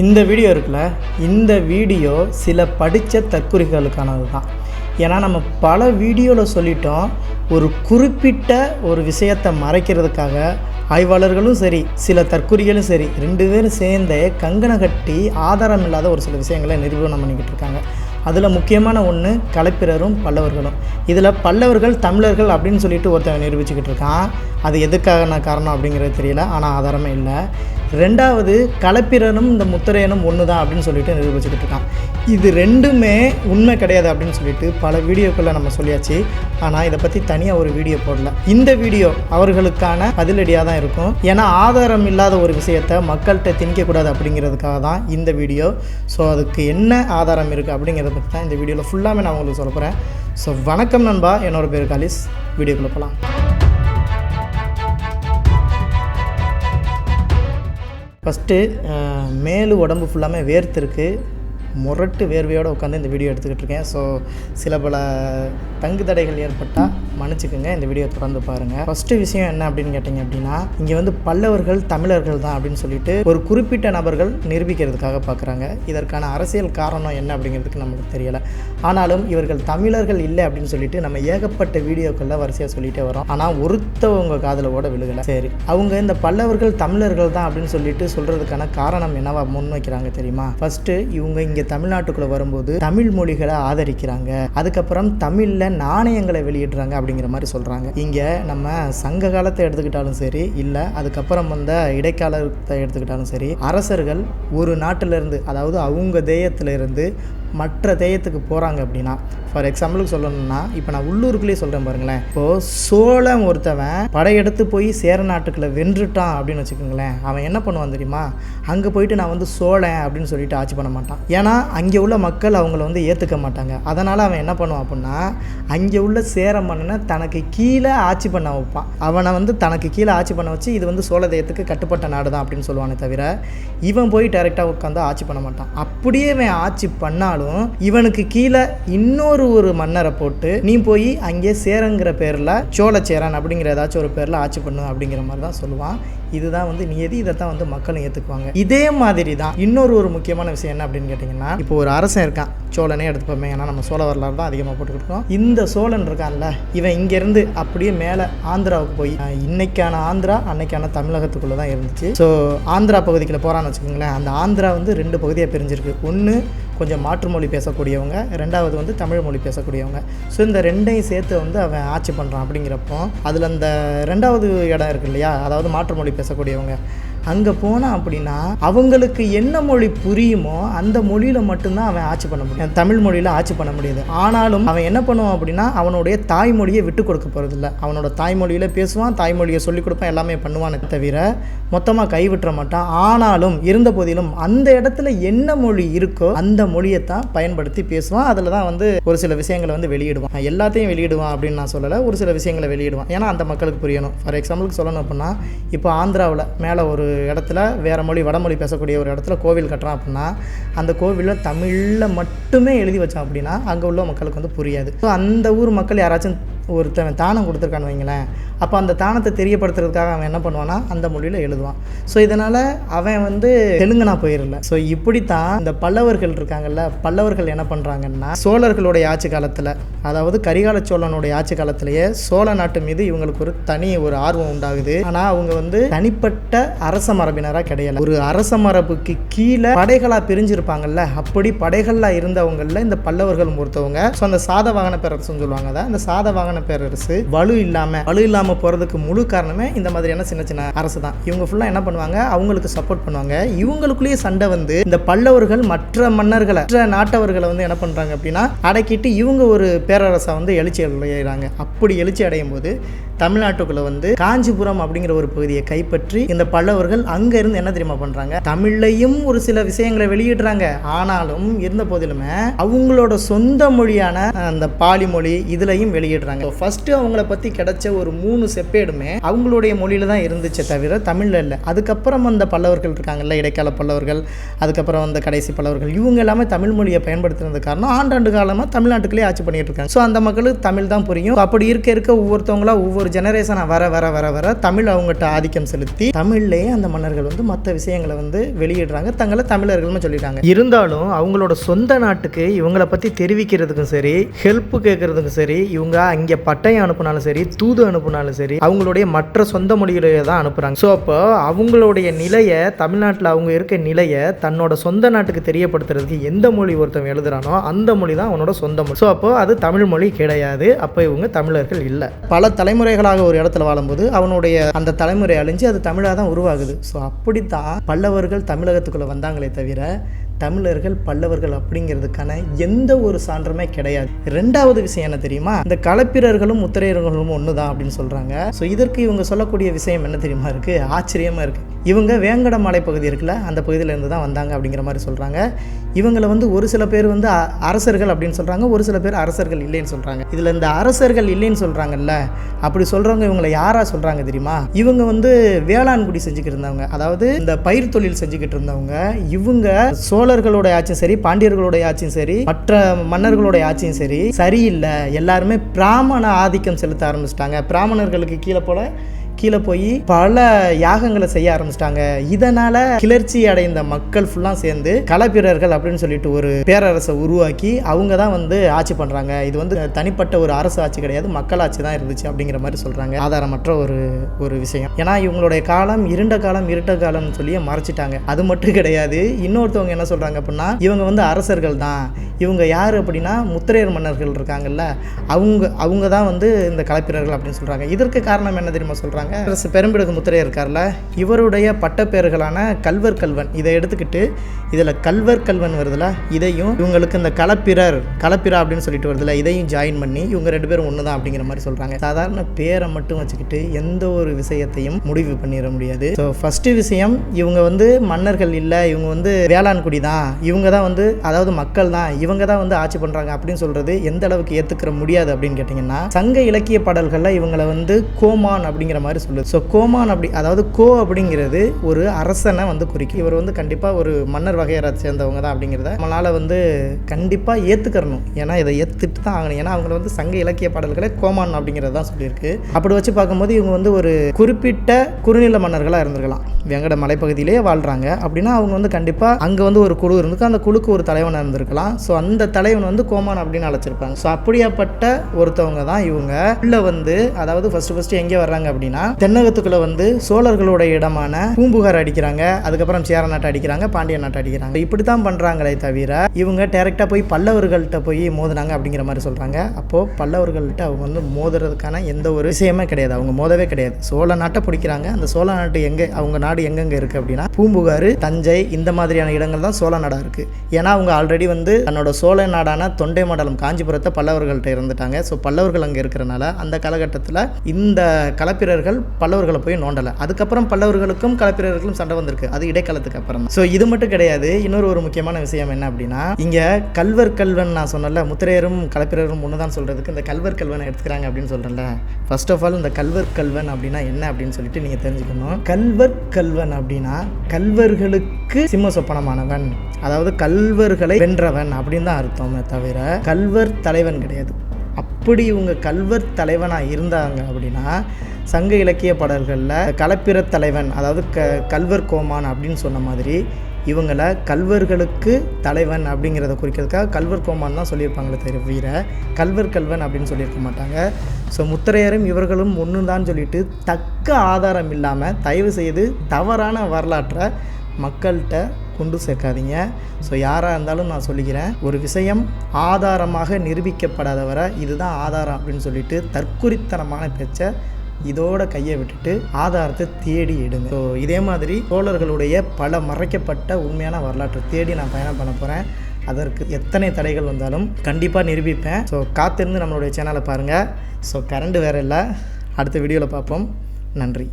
இந்த வீடியோ இருக்குல்ல இந்த வீடியோ சில படித்த தற்குறிகளுக்கானது தான் ஏன்னா நம்ம பல வீடியோவில் சொல்லிட்டோம் ஒரு குறிப்பிட்ட ஒரு விஷயத்தை மறைக்கிறதுக்காக ஆய்வாளர்களும் சரி சில தற்குறிகளும் சரி ரெண்டு பேரும் சேர்ந்து கங்கணம் கட்டி ஆதாரம் இல்லாத ஒரு சில விஷயங்களை நிரூபணம் பண்ணிக்கிட்டு இருக்காங்க. அதில் முக்கியமான ஒன்று கலைப்பிரரும் பல்லவர்களும். இதில் பல்லவர்கள் தமிழர்கள் அப்படின்னு சொல்லிட்டு ஒருத்தன் நிரூபிச்சுக்கிட்டு இருக்கான் அது எதுக்கான காரணம் அப்படிங்கிறது தெரியல ஆனால் ஆதாரமே இல்லை. ரெண்டாவது கலப்பிரனும் இந்த முத்திரையனும் ஒன்று தான் அப்படின்னு சொல்லிட்டு நிரூபிச்சுக்கிட்டு இருக்கான் இது ரெண்டுமே உண்மை கிடையாது அப்படின்னு சொல்லிட்டு பல வீடியோக்களில் நம்ம சொல்லியாச்சு. ஆனால் இதை பற்றி தனியாக ஒரு வீடியோ போடல. இந்த வீடியோ அவர்களுக்கான பதிலடியாக தான் இருக்கும். ஏன்னா ஆதாரம் இல்லாத ஒரு விஷயத்தை மக்கள்கிட்ட திணிக்கக்கூடாது அப்படிங்கிறதுக்காக தான் இந்த வீடியோ. ஸோ அதுக்கு என்ன ஆதாரம் இருக்குது அப்படிங்கிறத பற்றி தான் இந்த வீடியோவில் ஃபுல்லாமே நான் உங்களுக்கு சொல்ல போகிறேன் ஸோ வணக்கம் நண்பா. என்னோட பேர் காலிஸ். வீடியோக்குள்ளே போகலாம் ஃபஸ்ட்டு மேலு உடம்பு ஃபுல்லாமே வேர்த்திருக்கு முரட்டு வேர்வையோடு உட்காந்து இந்த வீடியோ எடுத்துக்கிட்டு இருக்கேன். ஸோ சில பல தங்கு தடைகள் ஏற்பட்டால் மன்னிச்சுக்கோங்க. இந்த வீடியோ தொடர்ந்து பாருங்கள் ஃபஸ்ட்டு விஷயம் என்ன அப்படின்னு கேட்டிங்க அப்படின்னா இங்கே வந்து பல்லவர்கள் தமிழர்கள் தான் அப்படின்னு சொல்லிட்டு ஒரு குறிப்பிட்ட நபர்கள் நிரூபிக்கிறதுக்காக பார்க்குறாங்க இதற்கான அரசியல் காரணம் என்ன அப்படிங்கிறதுக்கு நமக்கு தெரியலை. ஆனாலும் இவர்கள் தமிழர்கள் இல்லை அப்படின்னு சொல்லிட்டு நம்ம ஏகப்பட்ட வீடியோக்களில் வரிசையாக சொல்லிட்டே வரோம். ஆனால் ஒருத்தவங்க காதில் ஓட விழுகலை. சரி. அவங்க இந்த பல்லவர்கள் தமிழர்கள் தான் அப்படின்னு சொல்லிட்டு சொல்கிறதுக்கான காரணம் என்னவா முன்வைக்கிறாங்க தெரியுமா? ஃபஸ்ட்டு இவங்க இங்கே தமிழ்நாட்டுக்குள்ளே வரும்போது தமிழ் மொழிகளை ஆதரிக்கிறாங்க. அதுக்கப்புறம் தமிழில் நாணயங்களை வெளியிடுறாங்க அப்படிங்கிற மாதிரி சொல்கிறாங்க இங்கே நம்ம சங்க காலத்தை எடுத்துக்கிட்டாலும் சரி இல்லை அதுக்கப்புறம் வந்த இடைக்காலத்தை எடுத்துக்கிட்டாலும் சரி அரசர்கள் ஒரு நாட்டிலிருந்து அதாவது அவங்க தேயத்திலிருந்து மற்ற தேயத்துக்கு போகிறாங்க அப்படின்னா ஃபார் எக்ஸாம்பிளுக்கு சொல்லணும்னா இப்போ நான் உள்ளூருக்குள்ளேயே சொல்கிறேன் பாருங்களேன். இப்போது சோழன் ஒருத்தவன் படையெடுத்து போய் சேர நாட்டுக்குள்ளே வென்றுட்டான் அப்படின்னு வச்சுக்கோங்களேன். அவன் என்ன பண்ணுவான் தெரியுமா? அங்கே போயிட்டு நான் வந்து சோழன் அப்படின்னு சொல்லிட்டு ஆட்சி பண்ண மாட்டான். ஏன்னா அங்கே உள்ள மக்கள் அவங்கள வந்து ஏற்றுக்க மாட்டாங்க. அதனால் அவன் என்ன பண்ணுவான் அப்படின்னா அங்கே உள்ள சேர மன்னனை தனக்கு கீழே ஆட்சி பண்ண வைப்பான். அவனை வந்து தனக்கு கீழே ஆட்சி பண்ண வச்சு இது வந்து சோழ தேயத்துக்கு கட்டுப்பட்ட நாடு தான் அப்படின்னு சொல்லுவானே தவிர இவன் போய் டைரெக்டாக உட்காந்து ஆட்சி பண்ண மாட்டான். அப்படியே இவன் ஆட்சி பண்ணாலும் இவனுக்கு கீழே இன்னொரு ஒரு மன்னரை போட்டு நீ போய் அங்கே சேரங்கிற பேரில் சோழ சேரன் அப்படிங்கிற ஏதாச்சும் ஒரு பேரில் ஆட்சி பண்ணு அப்படிங்கிற மாதிரி தான் சொல்லுவான். இதுதான் வந்து நியதி இதை தான் வந்து மக்களும் ஏற்றுக்குவாங்க இதே மாதிரி தான் இன்னொரு ஒரு முக்கியமான விஷயம் என்ன அப்படின்னு கேட்டிங்கன்னா இப்போ ஒரு அரசன் இருக்கான் சோழனே எடுத்துப்போமே ஏன்னா நம்ம சோழ வரலாறு தான் அதிகமாக போட்டுக்கிட்டோம் இந்த சோழன் இருக்கான்ல இவன் இங்கேருந்து அப்படியே மேலே ஆந்திராவுக்கு போய் இன்னைக்கான ஆந்திரா அன்னைக்கான தமிழகத்துக்குள்ளே தான் இருந்துச்சு. ஸோ ஆந்திரா பகுதிக்குள்ள போகிறான்னு வச்சுக்கோங்களேன் அந்த ஆந்திரா வந்து ரெண்டு பகுதியாக பிரிஞ்சிருக்கு. ஒன்று கொஞ்சம் மாற்று மொழி பேசக்கூடியவங்க ரெண்டாவது வந்து தமிழ் மொழி பேசக்கூடியவங்க. ஸோ இந்த ரெண்டையும் சேர்த்து வந்து அவன் ஆட்சி பண்ணுறான் அப்படிங்கிறப்போ அதில் அந்த ரெண்டாவது இடம் இருக்கு இல்லையா அதாவது மாற்று மொழி பேசக்கூடியவங்க. அங்கே போனான் அப்படின்னா அவங்களுக்கு என்ன மொழி புரியுமோ அந்த மொழியில் மட்டும்தான் அவன் ஆட்சி பண்ண முடியும். தமிழ் மொழியில் ஆட்சி பண்ண முடியாது. ஆனாலும் அவன் என்ன பண்ணுவான் அப்படின்னா அவனுடைய தாய்மொழியை விட்டு கொடுக்க போகிறதில்ல அவனோட தாய்மொழியில் பேசுவான் தாய்மொழியை சொல்லிக் கொடுப்பான் எல்லாமே பண்ணுவானே தவிர மொத்தமாக கைவிட்டுற மாட்டான். ஆனாலும் இருந்த போதிலும் அந்த இடத்துல என்ன மொழி இருக்கோ அந்த மொழியை தான் பயன்படுத்தி பேசுவான். அதில் தான் வந்து ஒரு சில விஷயங்களை வந்து வெளியிடுவான். எல்லாத்தையும் வெளியிடுவான் அப்படின்னு நான் சொல்லலை. ஒரு சில விஷயங்களை வெளியிடுவான். ஏன்னா அந்த மக்களுக்கு புரியணும். ஃபார் எக்ஸாம்பிளுக்கு சொல்லணும் அப்படின்னா இப்போ ஆந்திராவில் மேலே ஒரு இடத்துல வேறு மொழி வடமொழி பேசக்கூடிய ஒரு இடத்துல கோவில் கட்டுறான் அப்படின்னா அந்த கோவிலில் தமிழில் மட்டுமே எழுதி வச்சான் அப்படின்னா அங்கே உள்ள மக்களுக்கு வந்து புரியாது. ஸோ அந்த ஊர் மக்கள் யாராச்சும் ஒருத்தவன் தானம் கொடுத்துருக்கான்னு வைங்களேன் அப்போ அந்த தானத்தை தெரியப்படுத்துறதுக்காக அவன் என்ன பண்ணுவான்னா அந்த மொழியில் எழுதுவான். ஸோ இதனால் அவன் வந்து தெலுங்கனா போயிடல ஸோ இப்படித்தான் இந்த பல்லவர்கள் இருக்காங்கல்ல பல்லவர்கள் என்ன பண்ணுறாங்கன்னா சோழர்களுடைய ஆட்சி காலத்தில் அதாவது கரிகால சோழனுடைய ஆட்சி காலத்திலேயே சோழ நாட்டு மீது இவங்களுக்கு ஒரு தனி ஒரு ஆர்வம் உண்டாகுது. ஆனால் அவங்க வந்து தனிப்பட்ட அரச மரபினராக கிடையாது ஒரு அரச மரபுக்கு கீழே படைகளாக பிரிஞ்சிருப்பாங்கல்ல அப்படி படைகளாக இருந்தவங்களில் இந்த பல்லவர்கள் ஒருத்தவங்க. ஸோ அந்த சாத வாகன பேரரசுன்னு சொல்லுவாங்க அதை. அந்த சாதவாகன பேரரசு வலு இல்லாமல் வலு இல்லாமல் போகிறதுக்கு முழு காரணமே இந்த மாதிரியான சின்ன சின்ன அரசு தான் இவங்க ஃபுல்லாக என்ன பண்ணுவாங்க? அவங்களுக்கு சப்போர்ட் பண்ணுவாங்க. இவங்களுக்குள்ளேயே சண்டை வந்து இந்த பல்லவர்கள் மற்ற மன்னர்களை மற்ற நாட்டவர்களை வந்து என்ன பண்ணுறாங்க அப்படின்னா அடக்கிட்டு இவங்க ஒரு பேரரசை வந்து எழுச்சி அடைகிறாங்க. அப்படி எழுச்சி அடையும் போது தமிழ்நாட்டுக்குள்ளே வந்து காஞ்சிபுரம் அப்படிங்கிற ஒரு பகுதியை கைப்பற்றி இந்த பல்லவர்கள் அங்கே இருந்து என்ன தெரியுமா பண்ணுறாங்க தமிழ்லையும் ஒரு சில விஷயங்களை வெளியிடுறாங்க. ஆனாலும் இருந்த போதிலுமே அவங்களோட சொந்த மொழியான அந்த பாலி மொழி இதுலையும் வெளியிடுறாங்க. ஃபர்ஸ்ட் அவங்கள பற்றி கிடைச்ச ஒரு மூணு செப்பேடுமே அவங்களுடைய மொழியில தான் இருந்துச்சே தவிர தமிழில் இல்லை. அதுக்கப்புறம் அந்த பல்லவர்கள் இருக்காங்கல்ல இடைக்கால பல்லவர்கள் அதுக்கப்புறம் அந்த கடைசி பல்லவர்கள் இவங்க எல்லாமே தமிழ் மொழியை பயன்படுத்துறது காரணம் ஆண்டாண்டு காலமாக தமிழ்நாட்டுக்குள்ளே ஆட்சி பண்ணிட்டு இருக்காங்க. ஸோ அந்த மக்களுக்கு தமிழ் தான் புரியும். அப்படி இருக்க இருக்க ஒவ்வொருத்தவங்களா ஒவ்வொரு ஜெனரேஷனாக வர வர வர வர தமிழ் அவங்ககிட்ட ஆதிக்கம் செலுத்தி தமிழ்லேயே அந்த மன்னர்கள் வந்து மற்ற விஷயங்களை வந்து வெளியிடுறாங்க. தங்களை தமிழர்கள்னு சொல்லிட்டாங்க. இருந்தாலும் அவங்களோட சொந்த நாட்டுக்கு இவங்களை பற்றி தெரிவிக்கிறதுக்கும் சரி ஹெல்ப் கேட்கறதுக்கும் சரி இவங்க அங்கே பட்டயம் அனுப்புனாலும் சரி தூது அனுப்புனாலும் சரி அவங்களுடைய மற்ற சொந்த மொழியிலேயே தான் அனுப்புகிறாங்க ஸோ அப்போ அவங்களுடைய நிலையை தமிழ்நாட்டில் அவங்க இருக்க நிலையை தன்னோட சொந்த நாட்டுக்கு தெரியப்படுத்துறதுக்கு எந்த மொழி ஒருத்தன் எழுதுறானோ அந்த மொழி தான் அவனோட சொந்த மொழி. ஸோ அப்போ அது தமிழ் மொழி கிடையாது. அப்போ இவங்க தமிழர்கள் இல்லை. பல தலைமுறைகள் தலைமுறைகளாக ஒரு இடத்துல வாழும்போது அவனுடைய அந்த தலைமுறை அழிஞ்சு அது தமிழாக தான் உருவாகுது. ஸோ அப்படித்தான் பல்லவர்கள் தமிழகத்துக்குள்ளே வந்தாங்களே தவிர தமிழர்கள் பல்லவர்கள் அப்படிங்கிறதுக்கான எந்த ஒரு சான்றுமே கிடையாது. ரெண்டாவது விஷயம் என்ன தெரியுமா? இந்த களப்பிரர்களும் முத்திரையர்களும் ஒன்று தான் அப்படின்னு சொல்கிறாங்க ஸோ இதற்கு இவங்க சொல்லக்கூடிய விஷயம் என்ன தெரியுமா இருக்குது ஆச்சரியமாக இருக்குது இவங்க வேங்கட பகுதி இருக்குல்ல அந்த பகுதியிலேருந்து தான் வந்தாங்க அப்படிங்கிற மாதிரி சொல்கிறாங்க இவங்களை வந்து ஒரு சில பேர் வந்து அ- அரசர்கள் அப்படின்னு சொல்கிறாங்க ஒரு சில பேர் அரசர்கள் இல்லைன்னு சொல்கிறாங்க இதில் இந்த அரசர்கள் இல்லைன்னு சொல்கிறாங்கல்ல அப்படி சொல்கிறவங்க இவங்களை யாராக சொல்கிறாங்க தெரியுமா? இவங்க வந்து வேளாண்குடி செஞ்சுக்கிட்டு இருந்தவங்க. அதாவது இந்த பயிர் தொழில் செஞ்சுக்கிட்டு இருந்தவங்க. இவங்க சோழர்களோட ஆட்சியும் சரி பாண்டியர்களுடைய ஆட்சியும் சரி மற்ற மன்னர்களுடைய ஆட்சியும் சரி சரியில்லை. எல்லாருமே பிராமண ஆதிக்கம் செலுத்த ஆரம்பிச்சிட்டாங்க. பிராமணர்களுக்கு கீழே போல கீழே போய் பல யாகங்களை செய்ய ஆரம்பிச்சிட்டாங்க. இதனால கிளர்ச்சி அடைந்த மக்கள் ஃபுல்லாக சேர்ந்து களப்பிரர்கள் அப்படின்னு சொல்லிட்டு ஒரு பேரரசை உருவாக்கி அவங்க தான் வந்து ஆட்சி பண்ணுறாங்க இது வந்து தனிப்பட்ட ஒரு அரசு ஆட்சி கிடையாது மக்களாட்சி தான் இருந்துச்சு அப்படிங்கிற மாதிரி சொல்கிறாங்க ஆதாரமற்ற ஒரு ஒரு விஷயம். ஏன்னா இவங்களுடைய காலம் இருண்ட காலம் இருட்ட காலம்னு சொல்லி மறைச்சிட்டாங்க. அது மட்டும் கிடையாது. இன்னொருத்தவங்க என்ன சொல்கிறாங்க அப்படின்னா இவங்க வந்து அரசர்கள் தான். இவங்க யார் அப்படின்னா முத்திரையர் மன்னர்கள் இருக்காங்கல்ல. அவங்க அவங்க தான் வந்து இந்த களப்பிரர்கள் அப்படின்னு சொல்கிறாங்க இதற்கு காரணம் என்ன தெரியுமா சொல்கிறாங்க அரசு பெரும்பிடுகு முத்திரையர் இருக்கார்ல இவருடைய பட்டப்பேர்களான கல்வர் கல்வன் இதை எடுத்துக்கிட்டு இதில் கல்வர் கல்வன் வருதுல இதையும் இவங்களுக்கு இந்த கலப்பிரர் கலப்பிரா அப்படின்னு சொல்லிட்டு வருதுல இதையும் ஜாயின் பண்ணி இவங்க ரெண்டு பேரும் ஒன்று தான் அப்படிங்கிற மாதிரி சொல்கிறாங்க சாதாரண பேரை மட்டும் வச்சுக்கிட்டு எந்த ஒரு விஷயத்தையும் முடிவு பண்ணிட முடியாது. ஸோ ஃபஸ்ட்டு விஷயம் இவங்க வந்து மன்னர்கள் இல்லை இவங்க வந்து வேளாண்குடி தான் இவங்க தான் வந்து அதாவது மக்கள் தான் இவங்க தான் வந்து ஆட்சி பண்ணுறாங்க அப்படின்னு சொல்கிறது எந்த அளவுக்கு ஏற்றுக்கிற முடியாது அப்படின்னு கேட்டிங்கன்னா சங்க இலக்கிய பாடல்களில் இவங்களை வந்து கோமான் அப்படிங்கிற மாதிரி சொல்லுது. ஸோ கோமான் அப்படி அதாவது கோ அப்படிங்கிறது ஒரு அரசனை வந்து குறிக்கும். இவர் வந்து கண்டிப்பாக ஒரு மன்னர் வகையரை சேர்ந்தவங்க தான் அப்படிங்கிறத நம்மளால் வந்து கண்டிப்பாக ஏற்றுக்கிறணும் ஏன்னா இதை ஏற்றுட்டு தான் ஆகணும். ஏன்னா அவங்க வந்து சங்க இலக்கிய பாடல்களை கோமான் அப்படிங்கிறது தான் சொல்லியிருக்கு. அப்படி வச்சு பார்க்கும்போது இவங்க வந்து ஒரு குறிப்பிட்ட குறுநில மன்னர்களாக இருந்திருக்கலாம். வெங்கட மலைப்பகுதியிலேயே வாழ்கிறாங்க அப்படின்னா அவங்க வந்து கண்டிப்பாக அங்கே வந்து ஒரு குழு இருந்திருக்கும். அந்த குழுக்கு ஒரு தலைவனாக இருந்திருக்கலாம். ஸோ அந்த தலைவன் வந்து கோமான் அப்படின்னு அழைச்சிருப்பாங்க. ஸோ அப்படியாப்பட்ட ஒருத்தவங்க தான் இவங்க. உள்ள வந்து அதாவது ஃபஸ்ட்டு ஃபஸ்ட்டு எங்கே வர்றாங்க அப்படின்னா தென்னகத்துக்குள்ள வந்து சோழர்களோட இடமான பூம்புகார் அடிக்கிறாங்க அதுக்கப்புறம் சேர நாட்டை அடிக்கிறாங்க பாண்டிய நாட்டை அடிக்கிறாங்க. இப்படி தான் பண்ணுறாங்களே தவிர இவங்க டேரெக்டாக போய் பல்லவர்கள்ட்ட போய் மோதினாங்க அப்படிங்கிற மாதிரி சொல்கிறாங்க அப்போது பல்லவர்கள்ட்ட அவங்க வந்து மோதுறதுக்கான எந்த ஒரு விஷயமே கிடையாது. அவங்க மோதவே கிடையாது. சோழ நாட்டை பிடிக்கிறாங்க. அந்த சோழ நாட்டு எங்கே அவங்க நாடு எங்கெங்கே இருக்குது அப்படின்னா பூம்புகார் தஞ்சை இந்த மாதிரியான இடங்கள் தான் சோழ நாடாக இருக்குது ஏன்னா அவங்க ஆல்ரெடி வந்து தன்னோட சோழ நாடான தொண்டை மண்டலம் காஞ்சிபுரத்தை பல்லவர்கள்ட்ட இருந்துட்டாங்க. ஸோ பல்லவர்கள் அங்கே இருக்கிறனால அந்த காலகட்டத்தில் இந்த களப்பிரர்கள் பல்லவர்களை போய் நோண்டலை. அதுக்கப்புறம் பல்லவர்களுக்கும் களப்பிரர்களுக்கும் சண்டை வந்திருக்கு. அது இடைக்காலத்துக்கு அப்புறம் ஸோ இது மட்டும் கிடையாது. இன்னொரு ஒரு முக்கியமான விஷயம் என்ன அப்படின்னா இங்கே கல்வர் கல்வன் நான் சொன்னல முத்திரையரும் களப்பிரரும் ஒன்று தான் சொல்கிறதுக்கு இந்த கல்வர் கல்வனை எடுத்துக்கிறாங்க அப்படின்னு சொல்கிறேன்ல ஃபர்ஸ்ட் ஆஃப் ஆல் இந்த கல்வர் கல்வன் அப்படின்னா என்ன அப்படின்னு சொல்லிட்டு நீங்கள் தெரிஞ்சுக்கணும். கல்வர் கல்வன் அப்படின்னா கல்வர்களுக்கு சிம்ம சொப்பனமானவன். அதாவது கல்வர்களை வென்றவன் அப்படின்னு தான் அர்த்தமே தவிர கல்வர் தலைவன் கிடையாது. அப்படி இவங்க கல்வர் தலைவனாக இருந்தாங்க அப்படின்னா சங்க இலக்கிய பாடல்களில் கலப்பிற தலைவன் அதாவது க கல்வர் கோமான் அப்படின்னு சொன்ன மாதிரி இவங்களை கல்வர்களுக்கு தலைவன் அப்படிங்கிறத குறிக்கிறதுக்காக கல்வர் கோமான் தான் சொல்லியிருப்பாங்களே தவிர கல்வர் கல்வன் அப்படின்னு சொல்லியிருக்க மாட்டாங்க. ஸோ முத்திரையரும் இவர்களும் ஒன்று தான் சொல்லிட்டு தக்க ஆதாரம் இல்லாமல் தயவு செய்து தவறான வரலாற்றை மக்கள்கிட்ட கொண்டு சேர்க்காதீங்க. ஸோ யாராக இருந்தாலும் நான் சொல்லிக்கிறேன் ஒரு விஷயம் ஆதாரமாக நிரூபிக்கப்படாத வரை இதுதான் ஆதாரம் அப்படின்னு சொல்லிட்டு தற்குறித்தனமான பேச்சை இதோட கையை விட்டுட்டு ஆதாரத்தை தேடி எடுங்க. ஸோ இதே மாதிரி சோழர்களுடைய பல மறைக்கப்பட்ட உண்மையான வரலாற்றை தேடி நான் பயணம் பண்ண போகிறேன் அதற்கு எத்தனை தடைகள் வந்தாலும் கண்டிப்பாக நிரூபிப்பேன். ஸோ காத்திருந்து நம்மளுடைய சேனலை பாருங்கள் ஸோ கரண்ட் வேறு இல்லை. அடுத்த வீடியோவில் பார்ப்போம். நன்றி.